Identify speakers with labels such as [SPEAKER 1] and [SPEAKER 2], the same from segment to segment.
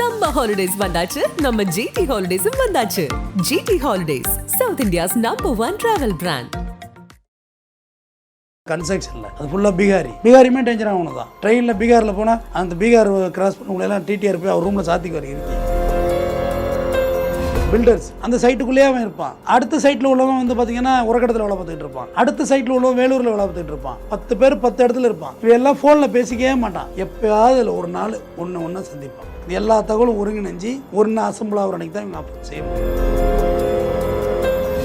[SPEAKER 1] Summer holidays வந்தாச்சு. நம்ம GT ஹாலிடேஸும் வந்தாச்சு. GT holidays south India's number one travel brand
[SPEAKER 2] கன்ஸ்ட்ரக்ஷனில் அது ஃபுல்லாக பீகாரி. பீகாரியுமே டேஞ்சர் ஆகணும் தான் ட்ரெயினில் பீகாரில் போனால் அந்த பீகார் கிராஸ் பண்ணவங்களெல்லாம் டிடிஆர் போய் அவர் ரூமில் சாத்திக்கு வரைக்கும் இருக்கு பில்டர்ஸ் அந்த சைட்டுக்குள்ளேயே அவன் இருப்பான். அடுத்த சைட்டில் உள்ளவன் வந்து பார்த்தீங்கன்னா உரக்கடத்தில் வேலை பார்த்துட்டு இருப்பான். அடுத்த சைட்டில் உள்ளவன் வேலூரில் வேலை பார்த்துட்டு இருப்பான். பத்து பேர் பத்து இடத்துல இருப்பான். இவன் எல்லாம் ஃபோனில் பேசிக்கவே மாட்டான். எப்பயாவது இல்லை ஒரு நாள் ஒன்று ஒன்று சந்திப்பான். இது எல்லா தகவலும் ஒருங்கிணைஞ்சு ஒன்று அசம்பிள் ஆகிற அன்னைக்கு தான் இவங்க அப்போ செய்ய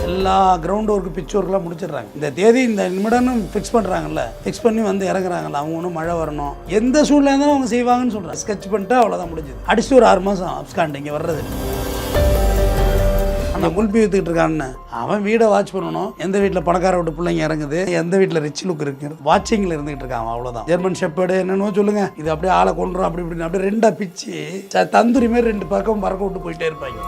[SPEAKER 2] எல்லா கிரவுண்ட் ஒர்க்கு பிச் ஒர்க்லாம் முடிச்சிடுறாங்க. இந்த தேதி இந்த நிமிடம்னு ஃபிக்ஸ் பண்ணுறாங்கல்ல ஃபிக்ஸ் பண்ணி வந்து இறங்குறாங்கல்ல அவங்க ஒன்றும் மழை வரணும். எந்த சூழ்நிலை இருந்தாலும் அவங்க செய்வாங்கன்னு சொல்கிறாங்க ஸ்கெட்ச் பண்ணிட்டு அவ்வளோதான் முடிஞ்சது. அடிச்சு ஒரு ஆறு மாதம் அப்ஸ்காண்ட் இங்கே வர்றது அந்த குல்பி வித்துக்கிட்டு இருக்கான்னு. அவன் வீடை வாட்ச் பண்ணணும். எந்த வீட்டில் பணக்கார விட்டு பிள்ளைங்க இறங்குது? எந்த வீட்டில் ரிச் லுக் இருக்கு? வாட்சிங்கில் இருந்துகிட்டு இருக்கான் அவ்வளோதான் ஜெர்மன் ஷெப்பர்டு என்னன்னு சொல்லுங்க. இது அப்படியே ஆளை கொண்டுரும் அப்படி இப்படின்னு. அப்படியே ரெண்டாக பிச்சு தந்துரி மாரி மாதிரி ரெண்டு பக்கம் பறக்க விட்டு போயிட்டே இருப்பாங்க.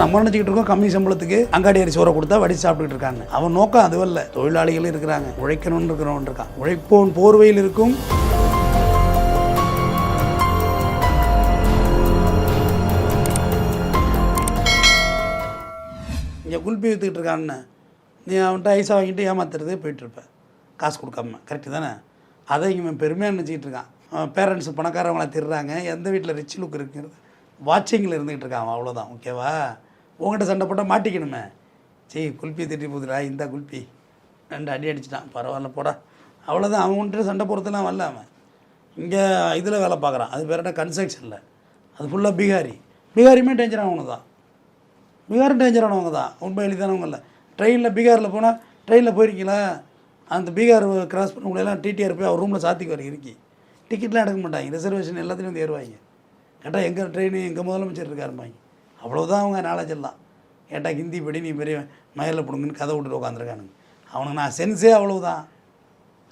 [SPEAKER 2] நம்ம நினச்சிக்கிட்டு இருக்கோம்? கம்மி சம்பளத்துக்கு அங்காடி அரிசி சோறை கொடுத்தா வடிச்சு சாப்பிட்டுட்டு இருக்காங்க அவன் நோக்கம் அதுவும் இல்லை தொழிலாளிகளும் இருக்கிறாங்க. உழைக்கணும்னு இருக்கிறவன் இருக்கான். உழைப்போன் போர்வையில் இருக்கும். இங்கே குல்பி விற்றுக்கிட்டு இருக்கான்னு. நீ அவன்கிட்ட ஐஸா வாங்கிட்டு ஏமாத்துறதே போயிட்டுருப்பேன் காசு கொடுக்காம. கரெக்டு தானே? அதை இவன் பெருமையாக நினச்சிக்கிட்டு இருக்கான். பேரண்ட்ஸ் பணக்காரவங்கள திடுறாங்க எந்த வீட்டில் ரிச் லுக் இருக்குங்கிறது. வாட்சிங்கில் இருந்துக்கிட்டு இருக்கான் அவன். அவ்வளோதான் ஓகேவா உங்கள்கிட்ட சண்டை போட்டால் மாட்டிக்கணுமே. சரி குல்பி திட்டி போதுடா. இந்த குல்பி. ரெண்டு அடி அடிச்சிட்டான். பரவாயில்ல போடா. அவ்வளோதான் அவன்கிட்ட சண்டை போகிறதுலாம் வரல அவன். இங்கே இதில் வேலை பார்க்குறான். அது பேர் கன்ஸ்ட்ரக்ஷனில் அது ஃபுல்லாக பீகாரி. பீகாரியுமே டேஞ்சர் அவனு தான் பீகாரும் டேஞ்சரானவங்க தான். உண்மை எளிதானவங்க இல்லை. ட்ரெயினில் பீகாரில் போனால் ட்ரெயினில் போயிருக்கீங்களா? அந்த பீகார் கிராஸ் பண்ணவங்களெல்லாம் டிடிஆர் போய் அவர் ரூமில் சாத்திக்கு வர இருக்கி டிக்கெட்லாம் எடுக்க மாட்டாங்க. ரிசர்வேஷன் எல்லாத்துலேயும் வந்து ஏறுவாங்க. கேட்டால் எங்கள் ட்ரெயின் எங்கள் முதலமைச்சர் இருக்காருப்பாங்க அவ்வளோதான் அவங்க நாலேஜ் எல்லாம். கேட்டால் ஹிந்தி படி நீ பெரிய மயிலில் பிடுங்கன்னு கதை விட்டுட்டு உட்காந்துருக்கானுங்க அவனுக்கு நான் சென்ஸே அவ்வளவுதான்.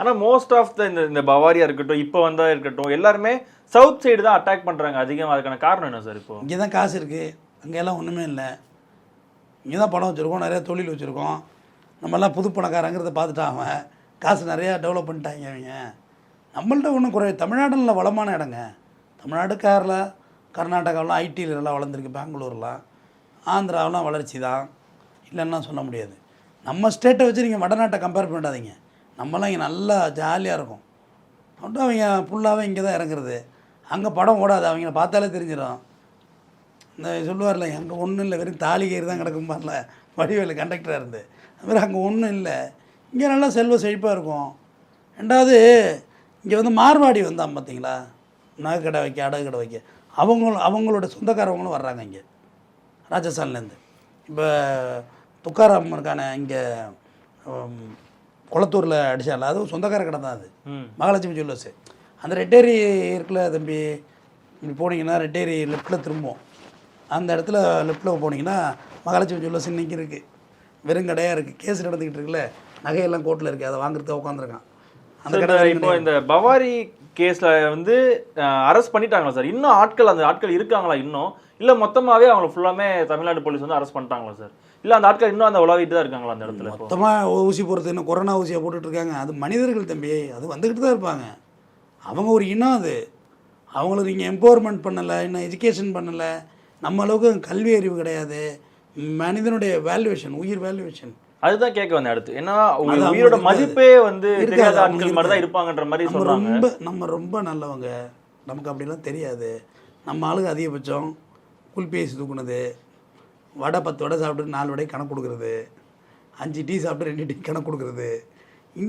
[SPEAKER 3] ஆனா மோஸ்ட் ஆஃப் த இந்த இந்த பவாரியா இருக்கட்டும் இப்போ வந்தா இருக்கட்டும் எல்லாருமே சவுத் சைடு தான் அட்டாக் பண்றாங்க. அதிகம் அதுக்கான காரணம் என்ன சார் இப்போ?
[SPEAKER 2] இங்கே தான் காசு இருக்குது அங்கெல்லாம் ஒன்றுமே இல்லை. இங்கே தான் பணம் வச்சுருக்கோம் நிறையா தொழில் வச்சுருக்கோம். நம்மெல்லாம் புது பணக்காரங்கிறத பார்த்துட்டான் அவன் காசு நிறையா டெவலப் பண்ணிட்டாங்க அவங்க நம்மள்ட்ட ஒன்றும் குறை தமிழ்நாடுல வளமான இடங்க. தமிழ்நாடு கேரளா கர்நாடகாவெலாம் ஐடியில் நல்லா வளர்ந்துருக்கு பெங்களூர்லாம் ஆந்திராவெலாம் வளர்ச்சி தான். இல்லைன்னா சொல்ல முடியாது. நம்ம ஸ்டேட்டை வச்சு நீங்கள் வடநாட்டை கம்பேர் பண்ணாதீங்க நம்மலாம் இங்கே நல்லா ஜாலியாக இருக்கும். அப்படின் அவங்க ஃபுல்லாகவே இங்கே தான் இறங்குறது. அங்கே படம் ஓடாது அவங்கள பார்த்தாலே தெரிஞ்சிடும். இந்த சொல்லுவார்ல அங்கே ஒன்றும் இல்லை வெறும் தாலி கயிறு தான் கிடக்கும்பார்ல வடிவேலு கண்டக்டராக இருந்து. அது மாதிரி அங்கே ஒன்றும் இல்லை. இங்கே நல்லா செல்வ செழிப்பாக இருக்கும். ரெண்டாவது இங்கே வந்து மார்வாடி வந்தான் பார்த்தீங்களா நகை கடை வைக்க அடகு கடை வைக்க. அவங்க அவங்களோட சொந்தக்காரவங்களும் வர்றாங்க இங்கே. ராஜஸ்தான்லேருந்து இப்போ துக்காராம் இருக்கான இங்கே குளத்தூரில் அடிச்சால அதுவும் சொந்தக்கார கடை தான் அது. மகாலட்சுமி ஜுவல்லர்ஸு அந்த ரெட்டேரி இருக்குல்ல தம்பி? இப்படி போனீங்கன்னா ரெட்டேரி லெஃப்ட்டில் திரும்பும் அந்த இடத்துல லெஃப்ட்டில் போனீங்கன்னா மகாலட்சுமி ஜுவல்லர்ஸ் இன்னைக்கு இருக்குது வெறும் கடையாக இருக்குது கேஸ் நடந்துக்கிட்டு இருக்குல்ல. நகையெல்லாம் கோர்ட்டில் இருக்குது அதை வாங்குறதுக்கு உட்காந்துருக்கான் அந்த கடை
[SPEAKER 3] இப்போ இந்த பவாரி கேஸ்ல வந்து அரெஸ்ட் பண்ணிட்டாங்களா சார்? இன்னும் ஆட்கள் அந்த ஆட்கள் இருக்காங்களா இன்னும்? இல்ல மொத்தமாவே அவங்க ஃபுல்லாமே தமிழ்நாடு போலீஸ் வந்து அரெஸ்ட் பண்ணிட்டாங்களா சார்? இல்ல அந்த ஆட்கள் இன்னும் அந்த உலகிட்டு தான் இருக்காங்களா அந்த இடத்துல
[SPEAKER 2] மொத்தமாக ஊசி போடுறது இன்னும் கொரோனா ஊசியை போட்டுட்டு இருக்காங்க. அது மனிதர்கள் தம்பி. அது வந்துக்கிட்டு தான் இருப்பாங்க. அவங்க ஒரு இனம் அது. அவங்களுக்கு நீங்கள் எம்பவர்மெண்ட் பண்ணலை இன்னும் எஜுகேஷன் பண்ணலை. நம்ம அளவுக்கு கல்வி அறிவு கிடையாது. மனிதனுடைய வேல்யூவேஷன் உயிர் வேல்யூவேஷன்
[SPEAKER 3] அதுதான் கேட்க வந்தேன் அடுத்து. ஏன்னா உயிரோட மதிப்பே வந்து
[SPEAKER 2] இருக்காது,
[SPEAKER 3] தெரியாத ஆட்கள் மாதிரி தான். இருப்பாங்கன்ற மாதிரி சொல்றாங்க.
[SPEAKER 2] ரொம்ப நம்ம ரொம்ப நல்லவங்க. நமக்கு அப்படிலாம் தெரியாது. நம்ம ஆளுங்க அதிகபட்சம் குல்பேசி தூக்குனது வடை பத்து வடை சாப்பிட்டு நாலு வடை கணக்கு கொடுக்குறது அஞ்சு டீ சாப்பிட்டு ரெண்டு டீ கணக்கு கொடுக்குறது.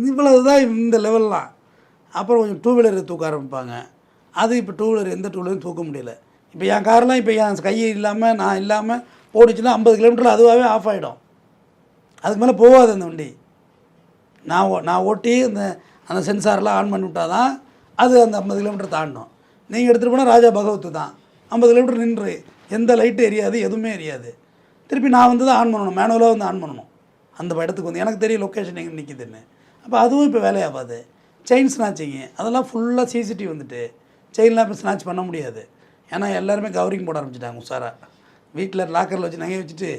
[SPEAKER 2] இவ்வளவு தான் இந்த லெவல்லாம் அப்புறம் கொஞ்சம் டூ வீலர் தூக்க ஆரம்பிப்பாங்க. அது இப்போ டூ வீலர் எந்த டூ வீலரும் தூக்க முடியல. இப்போ என் கார்லாம் இப்போ என் கை இல்லாமல் நான் இல்லாமல் ஓடிச்சுன்னா ஐம்பது கிலோமீட்டரில் அதுவாகவே ஆஃப் ஆகிடும் அதுக்கு மேலே போகாது அந்த வண்டி. நான் ஓ- நான் ஓட்டி அந்த அந்த சென்சார்லாம் ஆன் பண்ணி விட்டால் தான் அது அந்த ஐம்பது கிலோமீட்டர் தாண்டணும் நீங்கள் எடுத்துகிட்டு போனால் ராஜா பகவத்து தான். ஐம்பது கிலோமீட்டர் நின்று எந்த லைட்டும் எரியாது எதுவுமே எரியாது. திருப்பி நான் வந்து தான் ஆன் பண்ணணும் மேனுவலாக வந்து ஆன் பண்ணணும். அந்த இடத்துக்கு வந்து எனக்கு தெரியும் லொக்கேஷன் எங்கே நிற்கிதுன்னு அப்போ அதுவும் இப்போ வேலையாகாது. செயின் ஸ்நாச்சிங்க அதெல்லாம் ஃபுல்லாக சிசிடிவி வந்துட்டு செயின்லாம் இப்போ ஸ்நாச் பண்ண முடியாது. ஏன்னா எல்லாருமே கவரிங் போட ஆரம்பிச்சிட்டாங்க உஷாரா. வீட்டில் லாக்கரில் வச்சு நகையை வச்சுட்டு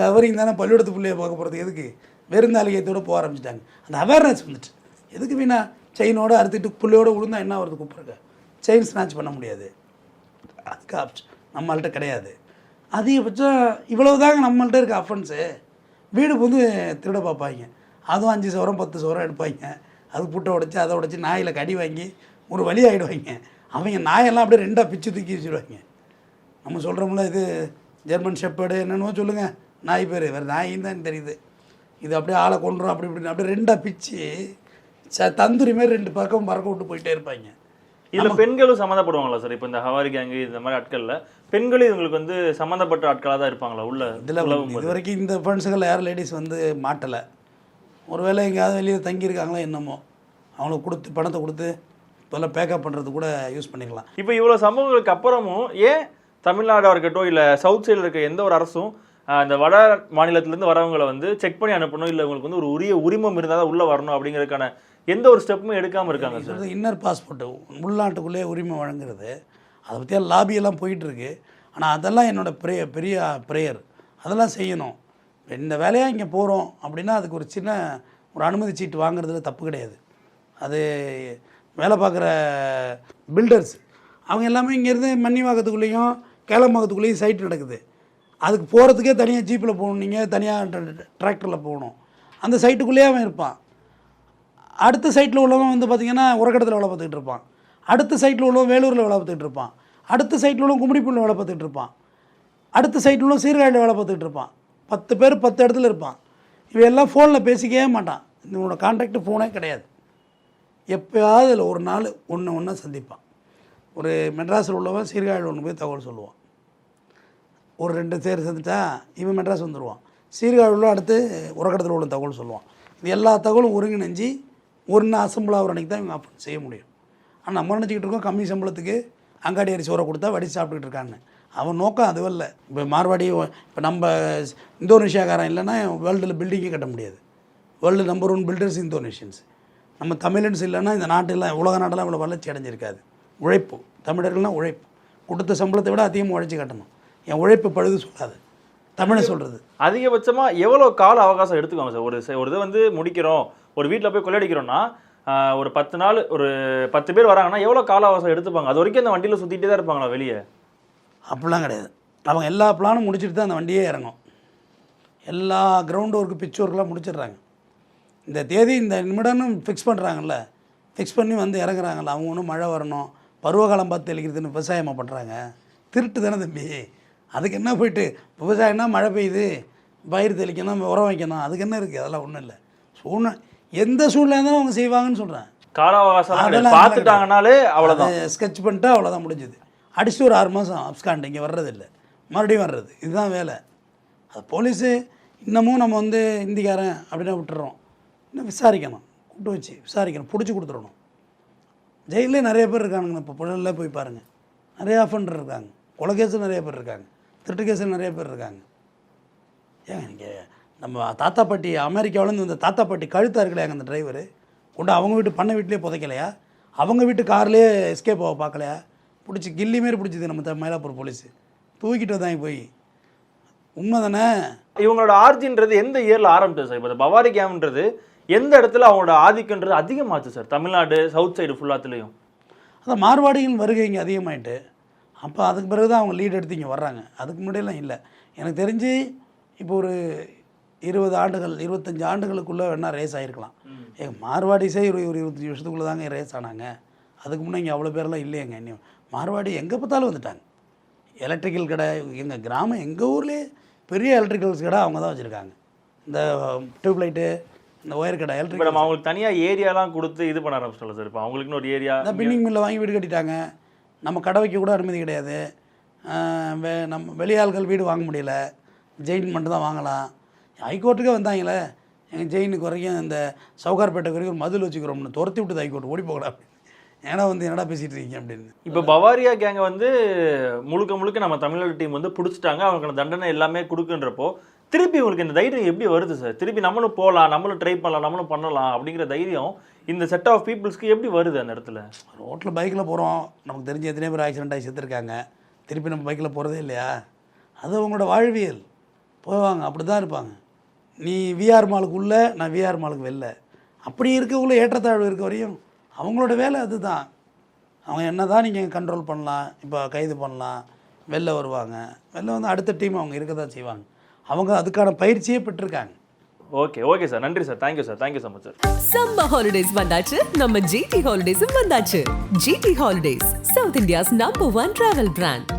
[SPEAKER 2] கவரிங் தானே பள்ளிக்கூடத்து பிள்ளைய பார்க்க போகிறது எதுக்கு? வெறுந்தாலிகத்தோடு போக ஆரம்பிச்சிட்டாங்க. அந்த அவேர்னஸ் வந்துட்டு எதுக்கு வீணா? செயினோடு அறுத்துட்டு புள்ளையோடு விழுந்தா என்ன வருது கூப்பிட்ருக்க செயின் ஸ்நாச் பண்ண முடியாது. அதுக்கு ஆப்ஷன் நம்மள்கிட்ட கிடையாது. அதிகபட்சம் இவ்வளவுதாங்க நம்மள்கிட்ட இருக்க அஃபன்ஸு வீடு புது திருட பார்ப்பாங்க. அதுவும் அஞ்சு சவரம் பத்து சவரம் எடுப்பாங்க. அது புட்டை உடைச்சி அதை உடைச்சி நாயில் கடி வாங்கி ஒரு வழி ஆகிடுவாங்க அவங்க நாயெல்லாம் அப்படியே ரெண்டாக பிச்சு தூக்கி வச்சுருவாங்க. நம்ம சொல்கிறோம்ல இது ஜெர்மன் ஷெப்பர்டு என்னென்னமோ சொல்லுங்கள் நாய் பேர் வேறு நாயின்னு தான் தெரியுது. இது அப்படியே ஆளை கொண்டுரும் அப்படி இப்படின்னு அப்படியே ரெண்டாக பிச்சு ச தந்தூரி மாதிரி ரெண்டு பக்கம் பறக்க விட்டு போயிட்டே இருப்பாங்க.
[SPEAKER 3] இதுல பெண்களும் சம்மந்தப்படுவாங்களா சார் இப்போ இந்த ஹவாரி கேங்கு இந்த மாதிரி ஆட்கள்ல பெண்களும் இவங்களுக்கு வந்து சம்மந்தப்பட்ட ஆட்களா தான் இருப்பாங்களா? உள்ள
[SPEAKER 2] இதில் இது வரைக்கும் இந்த ஃப்ரெண்ட்ஸுகள் யார் லேடிஸ் வந்து மாட்டலை. ஒருவேளை எங்கேயாவது வெளியே தங்கியிருக்காங்களோ என்னமோ. அவங்களுக்கு கொடுத்து பணத்தை கொடுத்து இப்போல்லாம் பேக்கப் பண்ணுறது கூட யூஸ் பண்ணிக்கலாம்.
[SPEAKER 3] இப்போ இவ்வளவு சம்பவங்களுக்கு அப்புறமும் ஏன் தமிழ்நாடா இருக்கட்டும் இல்ல சவுத் சைடுல இருக்க எந்த ஒரு அரசும் இந்த வட மாநிலத்துல இருந்து வரவங்களை வந்து செக் பண்ணி அனுப்பணும் இல்ல உங்களுக்கு வந்து ஒரு உரிய உரிமம் இருந்தால் தான் உள்ள வரணும் அப்படிங்கறதுக்கான எந்த ஒரு ஸ்டெப்புமே எடுக்காம இருக்காங்க சார்.
[SPEAKER 2] இன்னர் பாஸ்போர்ட்டு உள்நாட்டுக்குள்ளே உரிமை வழங்குறது. அதை பற்றியா லாபியெல்லாம் போயிட்டுருக்கு. ஆனால் அதெல்லாம் என்னோட ப்ரே பெரிய ப்ரேயர் அதெல்லாம் செய்யணும். இந்த வேலையாக இங்கே போகிறோம் அப்படின்னா அதுக்கு ஒரு சின்ன ஒரு அனுமதி சீட்டு வாங்குறதுல தப்பு கிடையாது. அது வேலை பார்க்குற பில்டர்ஸ் அவங்க எல்லாமே இங்கேருந்து மன்னிவாக்கத்துக்குள்ளேயும் கேளம்பாக்கத்துக்குள்ளேயும் சைட் நடக்குது. அதுக்கு போகிறதுக்கே தனியாக ஜீப்பில் போகணும் நீங்கள் தனியாக டிராக்டரில் போகணும். அந்த சைட்டுக்குள்ளேயே அவன் இருப்பான். அடுத்த சைட்டில் உள்ளவன் வந்து பார்த்திங்கன்னா உரக்கடத்தில் வேலை பார்த்துக்கிட்டு இருப்பான். அடுத்த சைட்டில் உள்ளவன் வேலூரில் வேலை பார்த்துக்கிட்டு இருப்பான். அடுத்த சைட்டில் உள்ளவன் கும்மிடிப்பூரில் வேலை பார்த்துக்கிட்டு இருப்பான். அடுத்த சைட்டில் உள்ளவன் சீர்காழியில் வேலை பார்த்துக்கிட்டு இருப்பான். பத்து பேர் பத்து இடத்துல இருப்பான். இவையெல்லாம் எல்லாம் ஃபோனில் பேசிக்கவே மாட்டான். இவனோட கான்டாக்ட் ஃபோனே கிடையாது. எப்போயாவது இல்லை ஒரு நாள் ஒன்று ஒன்றா சந்திப்பான். ஒரு மெட்ராஸில் உள்ளவன் சீர்காழியில் ஒன்று போய் தகவல் சொல்லுவான். ஒரு ரெண்டு பேர் சேர்ந்துட்டா இவன் மெட்ராஸ் வந்துடுவான் சீர்காழியில் அடுத்து உரக்கடத்தில் உள்ள தகவல் சொல்லுவான். இது எல்லா தகவலும் ஒருங்கிணைஞ்சு ஒன்று அசம்பிள் ஆகிற அன்றைக்கி தான் இவங்க அப்படி செய்ய முடியும். ஆனால் நம்ம நினச்சிக்கிட்டு இருக்கோம்? கம்மி சம்பளத்துக்கு அங்காடி அரிசி உரம் கொடுத்தா வடி சாப்பிட்டுக்கிட்டு இருக்கான்னு. அவன் நோக்கம் அதுவும் இல்லை. இப்போ மார்வாடி இப்போ நம்ம இந்தோனேஷியாக்காரன் இல்லைன்னா வேர்ல்டில் பில்டிங்கே கட்ட முடியாது. World number one builders Indonesians. நம்ம தமிழன்ஸ் இல்லைன்னா இந்த நாட்டெல்லாம் உலக நாட்டெல்லாம் இவ்வளோ வளர்ச்சி அடைஞ்சிருக்காது. உழைப்பு. தமிழர்கள்னால் உழைப்பு. கொடுத்த சம்பளத்தை விட அதிகமாக உழைச்சி கட்டணும். என் உழைப்பு பழுது சொல்லாது. தமிழை சொல்கிறது
[SPEAKER 3] அதிகபட்சமா எவ்வளவு கால அவகாசம் எடுத்துக்கோங்க சார். ஒரு ஒரு இதை வந்து முடிக்கிறோம். ஒரு வீட்ல போய் கொள்ளையடிக்கிறோம்னா ஆஹ், ஒரு பத்து நாள் ஒரு பத்து பேர் வராங்கன்னா எவ்வளவு கால அவகாசம் எடுத்துப்பாங்க? அது வரைக்கும் அந்த வண்டியில சுத்திட்டே தான் இருப்பாங்களா வெளியே?
[SPEAKER 2] அப்படிலாம் கிடையாது. அவங்க எல்லா பிளானும் முடிச்சுட்டு தான் அந்த வண்டியே இறங்கும். எல்லா கிரவுண்ட் ஒர்க்கு பிச் ஒர்க்கெலாம் முடிச்சிடுறாங்க. இந்த தேதி இந்த நிமிடம்னு ஃபிக்ஸ் பண்ணுறாங்கல்ல ஃபிக்ஸ் பண்ணி வந்து இறங்குறாங்கல்ல அவங்க ஒன்றும் மழை வரணும். பருவகாலம் பார்த்து தெளிக்கிறதுன்னு விவசாயமாக பண்ணுறாங்க திருட்டு தானே தம்பி. அதுக்கு என்ன போயிட்டு? விவசாயம்னா மழை பெய்யுது. பயிர் தெளிக்கணும் உரம் வைக்கணும். அதுக்கு என்ன இருக்குது அதெல்லாம் ஒன்றும் இல்லை. சூழ்நிலை எந்த சூழ்நிலை இருந்தாலும் அவங்க செய்வாங்கன்னு சொல்கிறேன்
[SPEAKER 3] கால அவகாசம் பார்த்துட்டாங்கனாலே அவ்வளவுதான்.
[SPEAKER 2] ஸ்கெட்ச் பண்ணிட்டா அவ்வளோதான் முடிஞ்சுது. அடிச்சுட்டு ஒரு ஆறு மாதம் அப்ஸ்காண்ட் இங்கே வர்றதில்லை மறுபடியும் வர்றது. இதுதான் வேலை. அது போலீஸு இன்னமும் நம்ம வந்து இந்திக்காரன் அப்படின்னா விட்டுறோம். இன்னும் விசாரிக்கணும். கூப்பிட்டு வச்சு விசாரிக்கணும். பிடிச்சி கொடுத்துடணும். ஜெயிலே நிறைய பேர் இருக்கானுங்க இப்போ புழலில் போய் பாருங்கள் நிறைய ஆஃபண்டர் இருக்காங்க. கொலை கேஸு நிறைய பேர் இருக்காங்க. திருட்டு கேஸு நிறைய பேர் இருக்காங்க. ஏங்க நீங்கள் நம்ம தாத்தா பாட்டி அமெரிக்காவிலேருந்து இந்த தாத்தா பாட்டி கழுத்தா இருக்கலையாங்க அந்த டிரைவரு கொண்டு அவங்க வீட்டு பண்ணை வீட்டிலே புதைக்கலையா? அவங்க வீட்டு கார்லேயே எஸ்கேப் ஆக பார்க்கலையா? பிடிச்சி கில்லி மாரி பிடிச்சிது நம்ம த- மயிலாப்பூர் போலீஸு தூக்கிட்டு வந்தாங்க போய். உண்மை தானே
[SPEAKER 3] இவங்களோட ஆர்ஜின்றது எந்த இயரில் ஆரம்பிச்சது சார்? இப்போ பவாரி கேம்ன்றது எந்த இடத்துல அவங்களோட ஆதிக்கன்றது அதிகமாச்சு சார்? தமிழ்நாடு சவுத் சைடு ஃபுல்லாத்துலேயும்
[SPEAKER 2] அதான் மார்வாடிகள் வருகை இங்கே அதிகமாயிட்டு அப்போ அதுக்கு பிறகு தான் அவங்க லீட் எடுத்து இங்கே வர்றாங்க. அதுக்கு முன்னாடியெல்லாம் இல்லை. எனக்கு தெரிஞ்சு இப்போ ஒரு இருபது ஆண்டுகள் இருபத்தஞ்சி ஆண்டுகளுக்குள்ளே வேணால் ரேஸ் ஆகிருக்கலாம் ஏங்க மார்வாடிஸே ஒரு ஒரு இருபத்தஞ்சி வருஷத்துக்குள்ளே தாங்க ரேஸ் ஆனாங்க. அதுக்கு முன்னே இங்கே அவ்வளோ பேரெல்லாம் இல்லையேங்க. இன்னும் மார்வாடி எங்கே பார்த்தாலும் வந்துட்டாங்க. எலக்ட்ரிக்கல் கடை எங்கள் கிராமம் எங்கள் ஊர்லேயே பெரிய எலக்ட்ரிக்கல்ஸ் கடை அவங்க தான் வச்சுருக்காங்க. இந்த டியூப் லைட்டு இந்த ஒயர் கடை
[SPEAKER 3] இப்போ
[SPEAKER 2] எலக்ட்ரிக்கல்
[SPEAKER 3] நம்ம அவங்களுக்கு தனியா ஏரியாலாம் கொடுத்து இது பண்ண ஆரம்பிச்சிட்டோம் சார் இப்போ அவங்களுக்குன்னு ஒரு ஏரியா
[SPEAKER 2] இந்த பின்னிங் மில்லை வாங்கி வீடு கட்டிட்டாங்க. நம்ம கடை வைக்க கூட அனுமதி கிடையாது. வெ நம்ம வெளியாள்கள் வீடு வாங்க முடியல. ஜெயின் மட்டும் தான் வாங்கலாம். ஹைகோர்ட்டுக்கே வந்தாங்களே. எங்கள் ஜெயினுக்கு வரைக்கும் இந்த சவுகார்பேட்டைக்கு வரைக்கும் ஒரு மதில் வச்சுக்கிறோம்னு துரத்தி விட்டுது ஹைகோர்ட் ஓடி போகலாம் ஏன்னா வந்து என்னடா பேசிகிட்டு இருக்கீங்க அப்படின்னு.
[SPEAKER 3] இப்போ பவாரியா கேங்க வந்து முழுக்க முழுக்க நம்ம தமிழ்நாடு டீம் வந்து பிடிச்சிட்டாங்க. அவங்களுக்கு தண்டனை எல்லாமே கொடுக்குன்றப்போ திருப்பி உங்களுக்கு இந்த தைரியம் எப்படி வருது சார் திருப்பி நம்மளும் போகலாம் நம்மளும் ட்ரை பண்ணலாம் நம்மளும் பண்ணலாம் அப்படிங்கிற தைரியம் இந்த செட் ஆஃப் பீப்புள்ஸ்க்கு எப்படி வருது அந்த இடத்துல?
[SPEAKER 2] ரோட்டில் பைக்கில் போகிறோம் நமக்கு தெரிஞ்ச எத்தனை பேர் ஆக்சிடென்ட் ஆகி செத்துருக்காங்க. திருப்பி நம்ம பைக்கில் போகிறதே இல்லையா? அது அவங்களோட வாழ்வியல். போவாங்க அப்படி தான் இருப்பாங்க. நீ விஆர் மாலுக்கு உள்ள நான் விஆர் மாலுக்கு வெளில. அப்படி இருக்கக்குள்ள ஏற்றத்தாழ்வு இருக்க வரையும் அவங்களோட வேலை அதுதான். அவங்க என்ன தான் நீங்கள் கண்ட்ரோல் பண்ணலாம் இப்போ கைது பண்ணலாம் வெளில வருவாங்க. வெளில வந்து அடுத்த டீம் அவங்க இருக்க தான் செய்வாங்க. அவங்க அதுக்கான பயிற்சியே பெற்றிருக்காங்க.
[SPEAKER 3] ஓகே ஓகே சார் நன்றி sir thank you sir thank you so much sir
[SPEAKER 1] summer holidays வந்தாச்சு. நம்ம ஜிடி ஹாலிடேஸும் வந்தாச்சு. GT holidays south India's number one travel brand